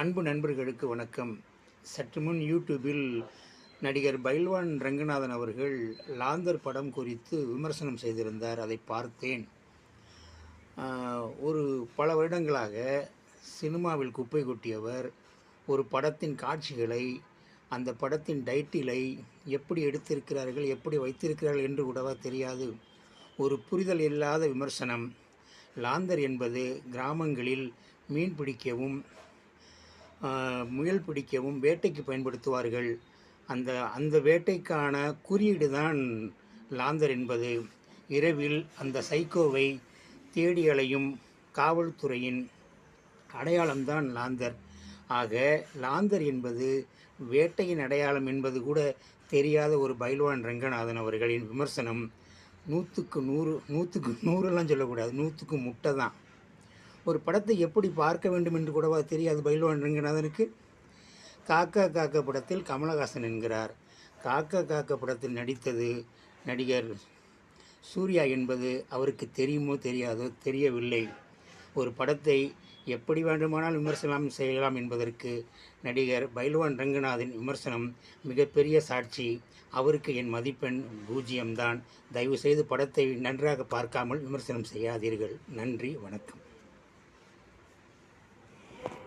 அன்பு நண்பர்களுக்கு வணக்கம். சற்று முன் யூடியூபில் நடிகர் பைல்வான் ரங்கநாதன் அவர்கள் லாந்தர் படம் குறித்து விமர்சனம் செய்திருந்தார். அதை பார்த்தேன். ஒரு பல வருடங்களாக சினிமாவில் குப்பை கொட்டியவர் ஒரு படத்தின் காட்சிகளை அந்த படத்தின் டைட்டிலை எப்படி எடுத்திருக்கிறார்கள் எப்படி வைத்திருக்கிறார்கள் என்று கூடவா தெரியாது. ஒரு புரிதல் இல்லாத விமர்சனம். லாந்தர் என்பது கிராமங்களில் மீன் பிடிக்கவும் முயல் பிடிக்கவும் வேட்டைக்கு பயன்படுத்துவார்கள். அந்த அந்த வேட்டைக்கான குறியீடு தான் லாந்தர் என்பது. இரவில் அந்த சைக்கோவை தேடி அலையும் காவல்துறையின் அடையாளம்தான் லாந்தர். ஆக லாந்தர் என்பது வேட்டையின் அடையாளம் என்பது கூட தெரியாத ஒரு பைல்வான் ரங்கநாதன் அவர்களின் விமர்சனம். நூற்றுக்கு நூறு நூற்றுக்கு நூறுலாம் சொல்லக்கூடாது. நூற்றுக்கு முட்டை தான் ஒரு படத்தை எப்படி பார்க்க வேண்டும் என்று கூடவா தெரியாது. பைல்வான் ரங்கநாதனுக்கு. காக்கா காக்க படத்தில் கமலஹாசன் என்கிறார். காக்கா காக்க படத்தில் நடித்தது நடிகர் சூர்யா என்பது அவருக்கு தெரியுமோ தெரியாதோ தெரியவில்லை. ஒரு படத்தை எப்படி வேண்டுமானால் விமர்சனம் செய்யலாம் என்பதற்கு நடிகர் பைல்வான் ரங்கநாதன் விமர்சனம் மிகப்பெரிய சாட்சி. அவருக்கு என் மதிப்பெண் பூஜ்ஜியம்தான். தயவுசெய்து படத்தை நன்றாக பார்க்காமல் விமர்சனம் செய்யாதீர்கள். நன்றி வணக்கம்.